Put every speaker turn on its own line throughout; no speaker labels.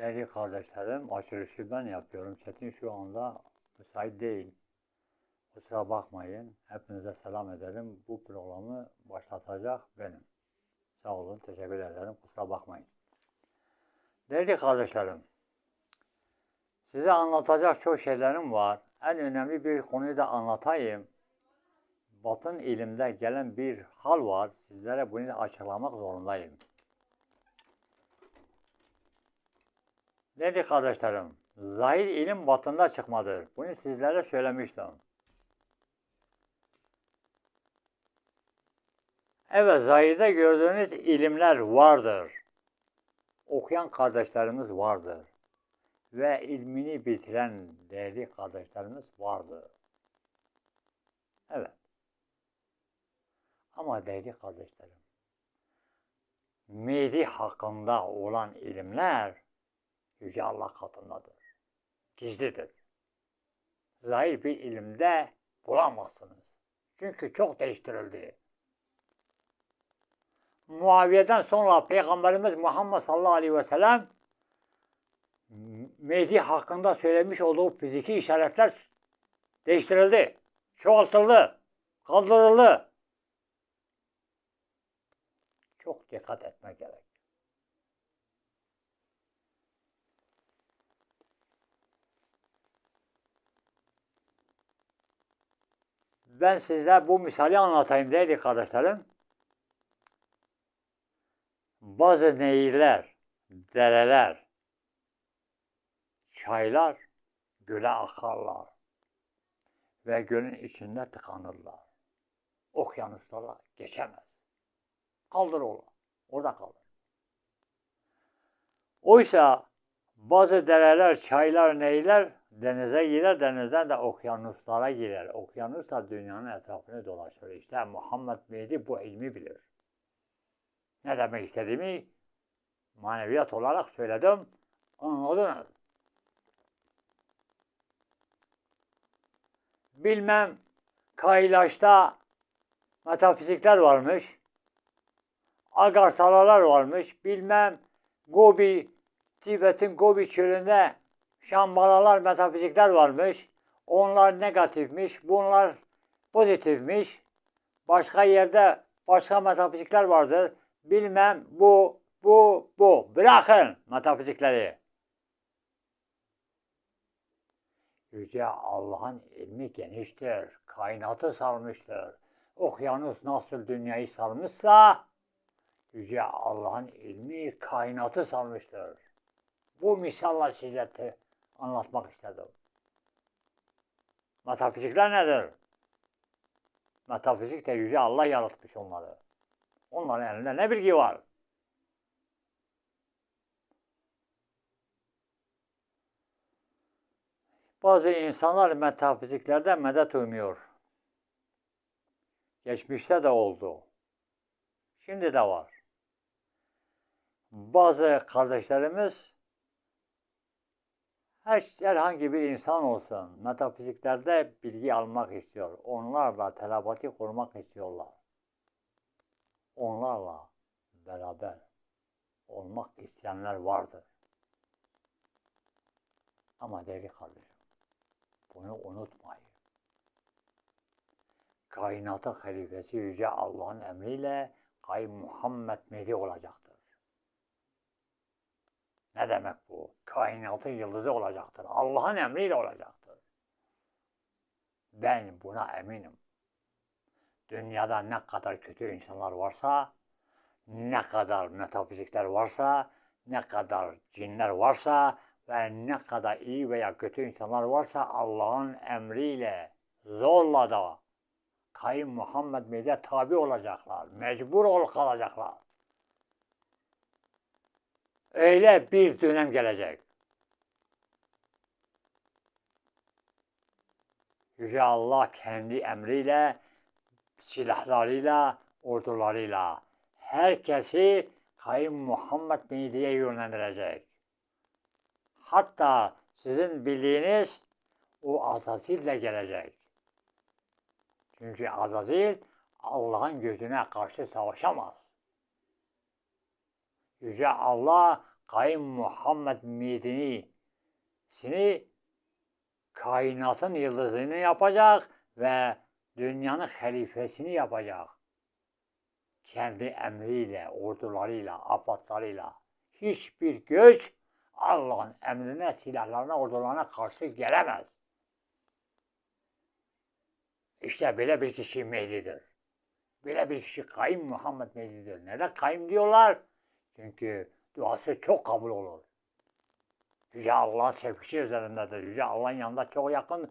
Değerli kardeşlerim, açılışı ben yapıyorum. Çetin şu anda müsait değil. Kusura bakmayın. Hepinize selam ederim. Bu programı başlatacak benim. Sağ olun, teşekkür ederim. Kusura bakmayın. Değerli kardeşlerim, size anlatacak çok şeylerim var. En önemli bir konuyu da anlatayım. Batın ilimde gelen bir hal var. Sizlere bunu açıklamak zorundayım. Değerli kardeşlerim, zahir ilim batında çıkmadır. Bunu sizlere söylemiştim. Evet, zahirde gördüğünüz ilimler vardır. Okuyan kardeşlerimiz vardır. Ve ilmini bitiren değerli kardeşlerimiz vardır. Evet. Ama değerli kardeşlerim, Mehdi hakkında olan ilimler Yüce Allah katındadır. Gizlidir. Zahir bir ilimde bulamazsınız. Çünkü çok değiştirildi. Muaviye'den sonra Peygamberimiz Muhammed sallallahu aleyhi ve sellem Mehdi hakkında söylemiş olduğu fiziki işaretler değiştirildi. Çoğaltıldı. Kaldırıldı. Çok dikkat etmek gerek. Ben size bu misali anlatayım değerli kardeşlerim. Bazı nehirler, dereler, çaylar göle akarlar ve gölün içinde tıkanırlar. Okyanuslara geçemez. Kaldır ola. Orada kalır. Oysa bazı dereler, çaylar, nehirler denize girer, denizden de okyanuslara girer. Okyanus da dünyanın etrafını dolaşır. İşte Muhammed Mehdi bu ilmi bilir. Ne demek istediğimi maneviyat olarak söyledim. Anladınız. Bilmem Kaylaş'ta metafizikler varmış. Agartalalar varmış. Bilmem Gobi, Tibet'in Gobi çölünde şambalalar, metafizikler varmış. Onlar negatifmiş, bunlar pozitifmiş. Başka yerde başka metafizikler vardır. Bilmem bu, bu, bu. Bırakın metafizikleri. Yüce Allah'ın ilmi geniştir. Kainatı sarmıştır. Okyanus nasıl dünyayı sarmışsa Yüce Allah'ın ilmi kainatı sarmıştır. Bu misalla size anlatmak istedim. Metafizikler nedir? Metafizik de Yüce Allah yaratmış onları. Onların elinde ne bilgi var? Bazı insanlar metafiziklerde medet umuyor. Geçmişte de oldu. Şimdi de var. Bazı kardeşlerimiz her, herhangi bir insan olsun metafiziklerde bilgi almak istiyor. Onlarla telepati kurmak istiyorlar. Onlarla beraber olmak isteyenler vardır. Ama değerli kardeşim, bunu unutmayın. Kainatın halifesi Yüce Allah'ın emriyle Kayın Muhammed Mehdi olacaktır. Ne demek bu? Kainatın yıldızı olacaktır. Allah'ın emriyle olacaktır. Ben buna eminim. Dünyada ne kadar kötü insanlar varsa, ne kadar metafizikler varsa, ne kadar cinler varsa ve ne kadar iyi veya kötü insanlar varsa Allah'ın emriyle zorla da Kayın Muhammed Mehdi'ye tabi olacaklar. Mecbur ol kalacaklar. Öyle bir dönem gelecek. Yüce Allah kendi emriyle, silahlarıyla, ordularıyla herkesi Kayın Muhammed Mehdi'ye yönlendirecek. Hatta sizin bildiğiniz o Azazil de gelecek. Çünkü Azazil Allah'ın gözüne karşı savaşamaz. Yüce Allah Kayın Muhammed Mehdi'ni seni kainatın yıldızını yapacak ve dünyanın halifesini yapacak. Kendi emriyle, ordularıyla, afatlarıyla hiçbir güç Allah'ın emrine, silahlarına, ordularına karşı gelemez. İşte böyle bir kişi Mehdi'dir. Böyle bir kişi Kayım Muhammed Mehdi'dir. Neden Kayım diyorlar? Çünkü duası çok kabul olur. Yüce Allah'ın sevgisi üzerindedir. Yüce Allah'ın yanında çok yakın,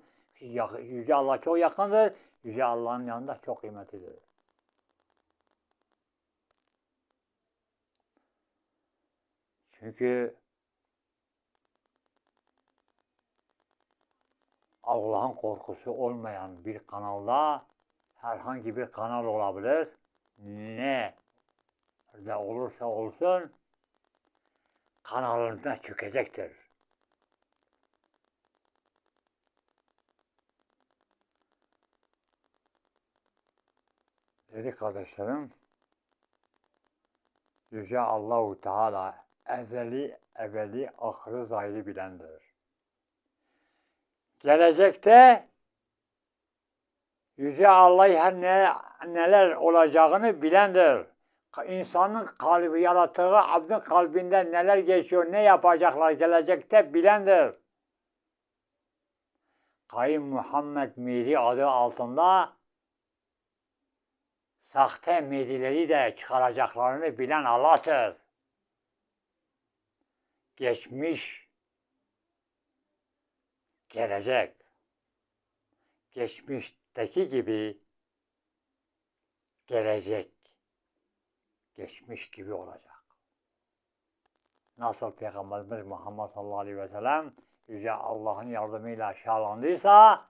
Yüce Allah çok yakındır. Yüce Allah'ın yanında çok kıymetlidir. Çünkü Allah'ın korkusu olmayan bir kanalda herhangi bir kanal olabilir. Ne de olursa olsun kanalında çökecektir. Dedi kardeşlerim, Yüce Allahu Teala ezeli, ebedi, ahırı zahiri bilendir. Gelecekte Yüce Allah ne, neler olacağını bilendir. İnsanın kalbi yarattığı abdin kalbinde neler geçiyor, ne yapacaklar gelecekte bilendir. Kayın Muhammed Miri adı altında sahte medileri de çıkaracaklarını bilen Allah'tır. Geçmiş, gelecek. Geçmişteki gibi gelecek. Geçmiş gibi olacak. Nasıl Peygamberimiz Muhammed sallallahu aleyhi ve sellem Yüce Allah'ın yardımıyla aşağılandıysa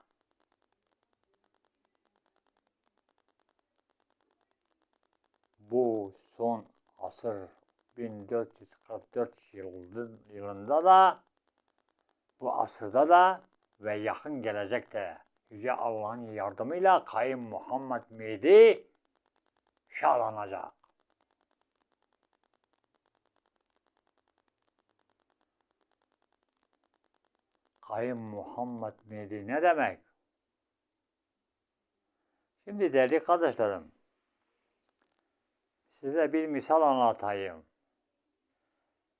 bu son asır 1444 yılında da bu asırda da ve yakın gelecekte Yüce Allah'ın yardımıyla Kayın Muhammed Mehdi şahlanacak. Kayın Muhammed Mehdi ne demek? Şimdi değerli kardeşlerim, size bir misal anlatayım.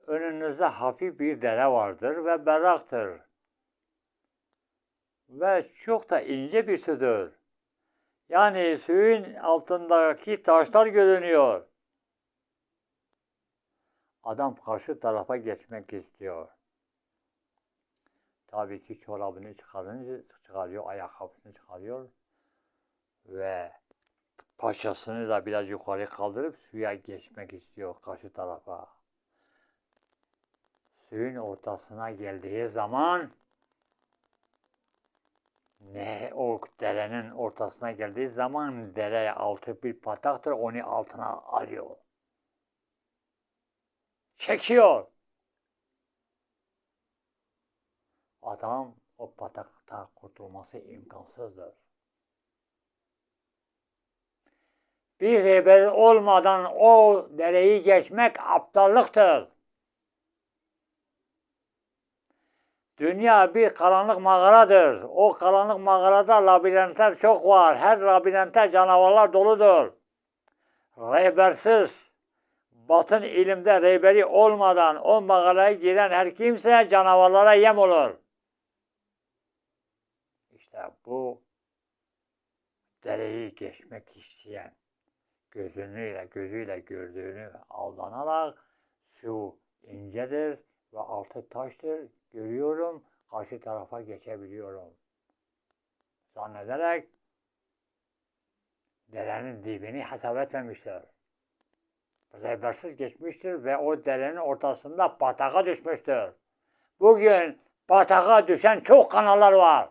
Önünüzde hafif bir dere vardır ve berraktır. Ve çok da ince bir sudur. Yani suyun altındaki taşlar görünüyor. Adam karşı tarafa geçmek istiyor. Tabii ki çorabını çıkarınca çıkarıyor, ayakkabısını çıkarıyor ve paçasını da biraz yukarı kaldırıp suya geçmek istiyor karşı tarafa. Suyun ortasına geldiği zaman ne o derenin ortasına geldiği zaman dere altı bir pataktır onu altına alıyor. Çekiyor. Adam o patakta kurtulması imkansızdır. Bir rehber olmadan o dereyi geçmek aptallıktır. Dünya bir karanlık mağaradır. O karanlık mağarada labirentler çok var. Her labirentte canavarlar doludur. Rehbersiz, batın ilimde rehberi olmadan o mağaraya giren her kimse canavarlara yem olur. İşte bu dereyi geçmek isteyen gözünüyle gözüyle gördüğünü aldanarak su incedir ve altı taştır. Görüyorum, karşı tarafa geçebiliyorum. Zannederek derenin dibini hesap etmemişler. Rehbersiz geçmiştir ve o derenin ortasında pataka düşmüştür. Bugün pataka düşen çok kanallar var.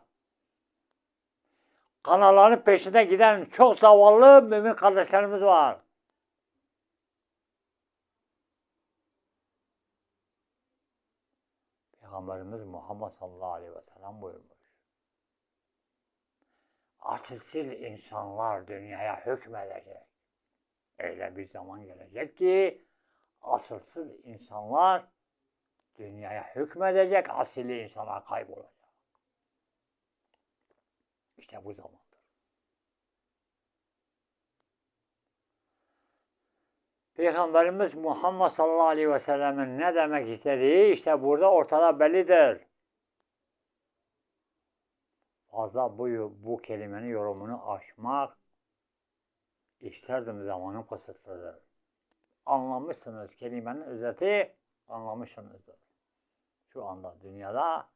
Kanalların peşinde giden çok zavallı mümin kardeşlerimiz var. Peygamberimiz Muhammed sallallahu aleyhi ve sellem buyurmuş. Asilsiz insanlar dünyaya hükmedecek. Öyle bir zaman gelecek ki asılsız insanlar dünyaya hükmedecek, asili insana kaybolacak. İşte bu zamandır. Peygamberimiz Muhammed sallallahu aleyhi ve sellemin ne demek istediği işte burada ortada bellidir. Fazla bu, bu kelimenin yorumunu aşmak isterdim zamanın kısıtlıdır. Anlamışsınız kelimenin özeti anlamışsınızdır. Şu anda dünyada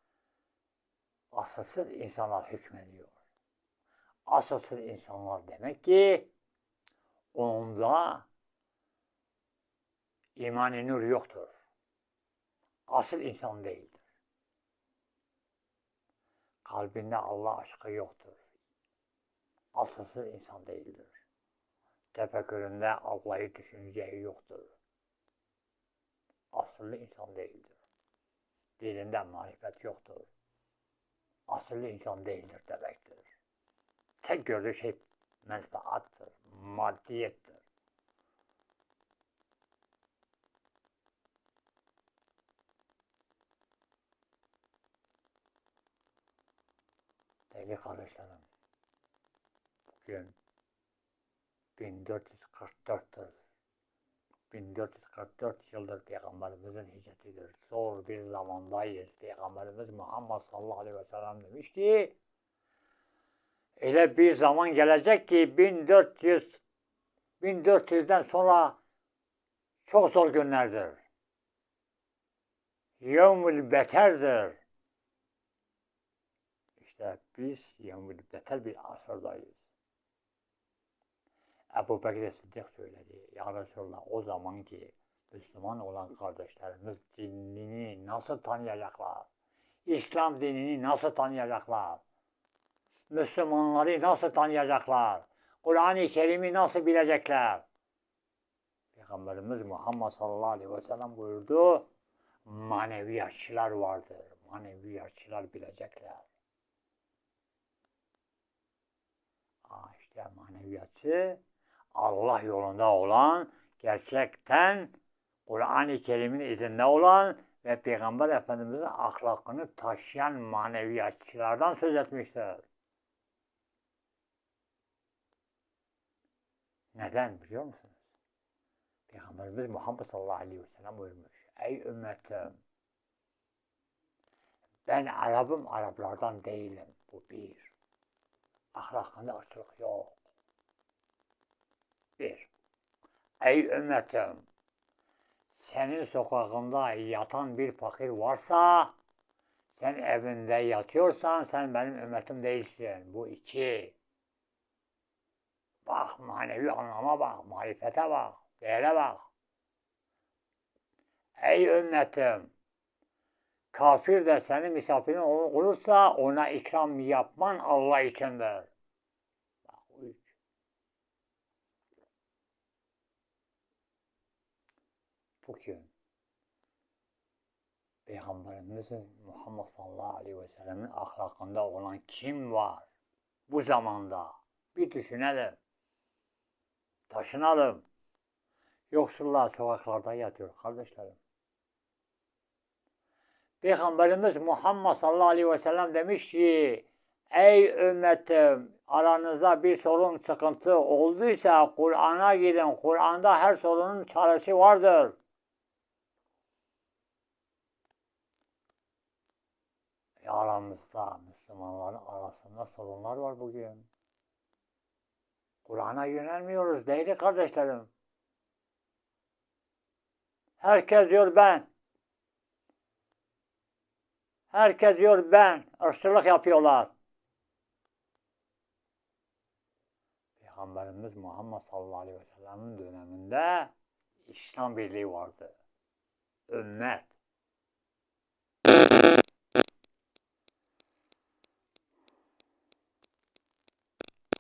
asılsız insanlar hükmediyor. Asılsız insanlar demek ki onda imani nur yoktur. Asıl insan değildir. Kalbinde Allah aşkı yoktur. Asılsız insan değildir. Tefekküründe Allah'ı düşüneceği yoktur. Asıllı insan değildir. Dilinde marifet yoktur. Asıllı insan değildir demektir. Tek gördüğü şey menfaattır, maddiyettir. Değerli kardeşlerim, bugün 1444'tür. 1444 yıldır Peygamberimizin hicretidir. Zor bir zamandayız. Peygamberimiz Muhammed sallallahu aleyhi ve sellem demiş ki öyle bir zaman gelecek ki 1400 1400'den sonra çok zor günlerdir. Yevmül beterdir. İşte biz yevmül beter bir asırdayız. Ebu Bekir Sıddık söyledi. Ya Resulallah o zaman ki Müslüman olan kardeşlerimiz dinini nasıl tanıyacaklar? İslam dinini nasıl tanıyacaklar? Müslümanları nasıl tanıyacaklar? Kur'an-ı Kerim'i nasıl bilecekler? Peygamberimiz Muhammed sallallahu aleyhi ve sellem buyurdu. Maneviyatçılar vardır. Maneviyatçılar bilecekler. Aa işte maneviyatçı Allah yolunda olan, gerçekten Kur'an-ı Kerim'in izinde olan ve Peygamber Efendimiz'in ahlakını taşıyan maneviyatçılardan söz etmiştir. Neden biliyor musunuz? Peygamberimiz Muhammed sallallahu aleyhi ve sellem buyurmuş. Ey ümmetim! Ben Arap'ım, Araplardan değilim. Bu bir. Ahlakında açılık yok. Bir. Ey ümmetim! Senin sokağında yatan bir fakir varsa, sen evinde yatıyorsan sen benim ümmetim değilsin. Bu iki. Bak manevi anlama bak, marifete bak, değere bak. Ey ümmetim! Kafir de senin misafirin olursa ona ikram yapman Allah içindir. Bugün Peygamberimizin Muhammed sallallahu aleyhi ve sellemin ahlakında olan kim var? Bu zamanda bir düşünelim. Taşınalım. Yoksullar sokaklarda yatıyor kardeşlerim. Peygamberimiz Muhammed sallallahu aleyhi ve sellem demiş ki Ey ümmetim aranızda bir sorun sıkıntı olduysa Kur'an'a gidin. Kur'an'da her sorunun çaresi vardır. E aramızda Müslümanların arasında sorunlar var bugün. Kur'an'a yönelmiyoruz değerli kardeşlerim. Herkes diyor ben. Herkes diyor ben. Irkçılık yapıyorlar. Peygamberimiz Muhammed sallallahu aleyhi ve sellem'in döneminde İslam birliği vardı. Ümmet.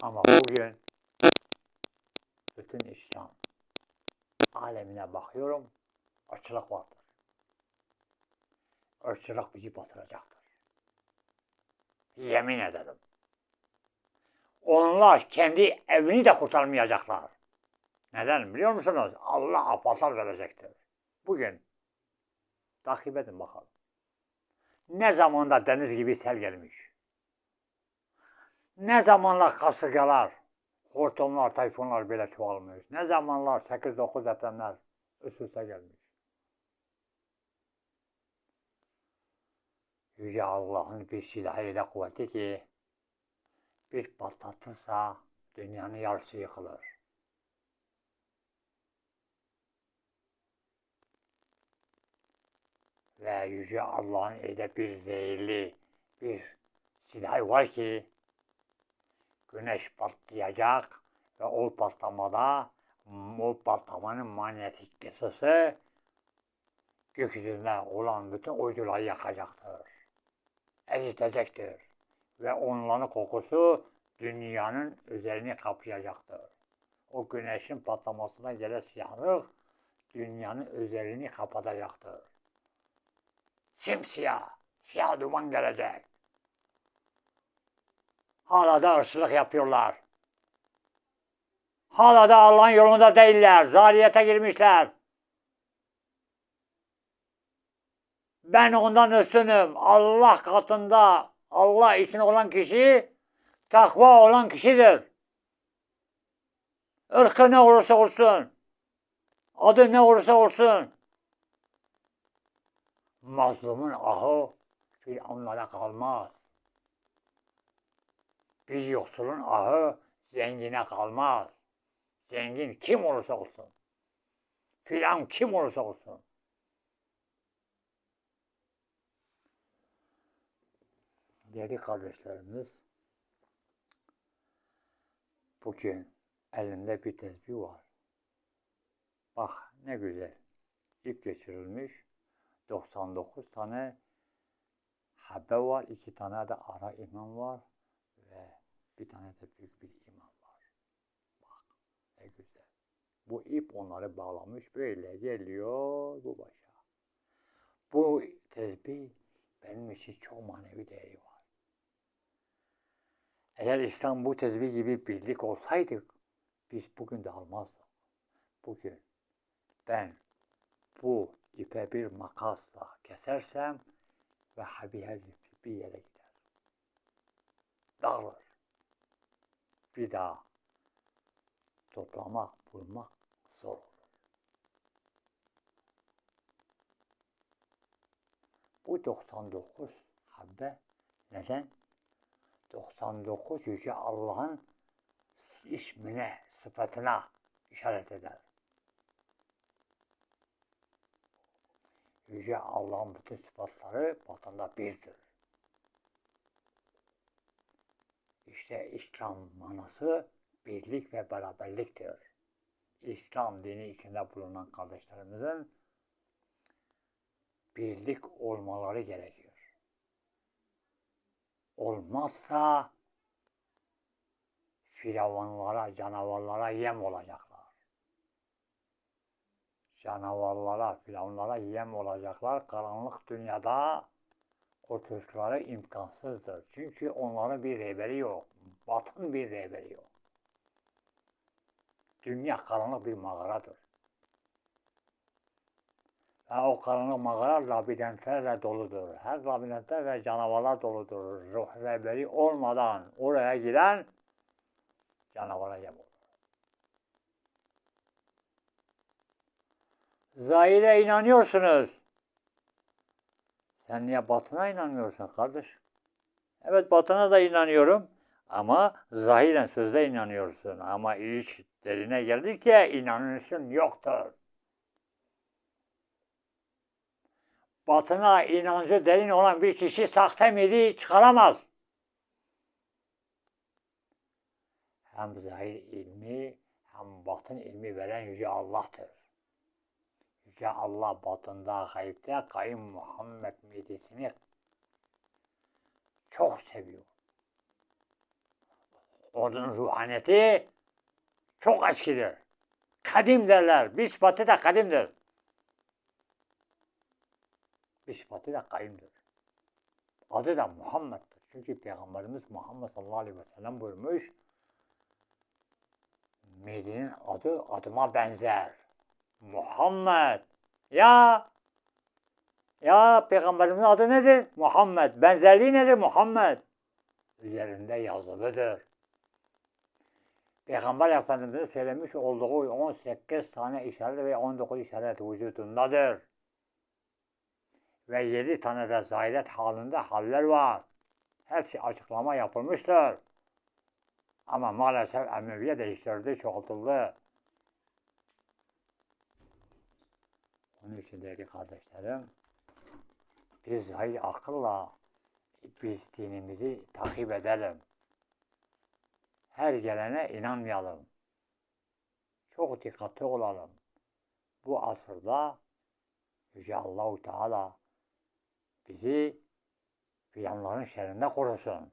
Ama bugün bütün İslam alemine bakıyorum, açılık vardır. Irkçılık bizi batıracaktır. Yemin ederim. Onlar kendi evini de kurtarmayacaklar. Neden biliyor musunuz? Allah apaslar verecektir. Bugün Takip edin bakalım. Ne zamanda deniz gibi sel gelmiş. Ne zamanlar kasırgalar, hortumlar, tayfunlar böyle çoğalmış. Ne zamanlar 8-9 depremler üst üste gelmiş. Yüce Allah'ın bir silahıyla kuvveti ki bir patlatırsa dünyanın yarısı yıkılır. Ve Yüce Allah'ın elinde bir zehirli bir silah var ki güneş patlayacak ve o patlamada o patlamanın manyetik ısısı gökyüzünde olan bütün uyduları yakacaktır. Eritecektir. Ve onların kokusu dünyanın üzerini kaplayacaktır. O güneşin patlamasına gelen siyahlık dünyanın üzerini kapatacaktır. Simsiyah, siyah duman gelecek. Hala da hırsızlık yapıyorlar. Hala da Allah'ın yolunda değiller. Zariyete girmişler. Ben ondan üstünüm. Allah katında Allah için olan kişi takva olan kişidir. Irkı ne olursa olsun. Adı ne olursa olsun. Mazlumun ahı firavunlara kalmaz. Bir yoksulun ahı zengine kalmaz. Zengin kim olursa olsun. Filan kim olursa olsun. Değerli kardeşlerimiz, bugün elimde bir tesbih var. Bak ne güzel. İp geçirilmiş. 99 tane habbe var. iki tane de ara imam var. Ve bir tane de büyük bir imam var. Bak ne güzel. Bu ip onları bağlamış. Böyle geliyor bu başa. Bu tesbih benim için çok manevi değeri var. Eğer İslam bu tesbih gibi birlik olsaydık biz bugün de almazdık. Bugün ben bu ipe bir makasla kesersem ve habiher bir yere gider. Dağılır. Bir daha toplamak, bulmak zor olur. Bu 99 habbe neden? 99 Yüce Allah'ın ismine, sıfatına işaret eder. Yüce Allah'ın bütün sıfatları batında birdir. İşte İslam manası birlik ve beraberliktir. İslam dini içinde bulunan kardeşlerimizin birlik olmaları gerekiyor. Olmazsa firavunlara, canavarlara yem olacaklar. Canavarlara, firavunlara yem olacaklar. Karanlık dünyada kurtuluşları imkansızdır. Çünkü onların bir rehberi yok. Batın bir rehberi yok. Dünya karanlık bir mağaradır. O karanlık mağara labirentlerle doludur. Her labirentler ve canavarlar doludur. Ruh rehberi olmadan oraya giden canavara yem olur. Zahire inanıyorsunuz. Sen niye batına inanmıyorsun kardeş? Evet batına da inanıyorum. Ama zahiren sözde inanıyorsun. Ama iş derine geldikçe inanışın yoktur. Batına inancı derin olan bir kişi sahte midi çıkaramaz. Hem zahir ilmi hem batın ilmi veren Yüce Allah'tır. Yüce Allah batında gayipte kayın Muhammed midesini çok seviyor. Onun ruhaniyeti çok eskidir. Kadim derler. Bir sıfatı da kadimdir. Bir sıfatı da kayımdır. Adı da Muhammed'dir. Çünkü Peygamberimiz Muhammed sallallahu aleyhi ve sellem buyurmuş. Medine'nin adı adıma benzer. Muhammed. Ya Ya peygamberimizin adı nedir? Muhammed. Benzerliği nedir? Muhammed. Üzerinde yazılıdır. Peygamber Efendimiz'in söylemiş olduğu 18 tane işaret ve 19 işaret vücudundadır. Ve 7 tane de zahiret halinde haller var. Hepsi açıklama yapılmıştır. Ama maalesef Emeviye değiştirdi, çoğaltıldı. Onun için değerli kardeşlerim, biz hayır akılla biz dinimizi takip edelim. Her gelene inanmayalım. Çok dikkatli olalım. Bu asırda Yüce Allahu Teala bizi filanların şerrinde korusun.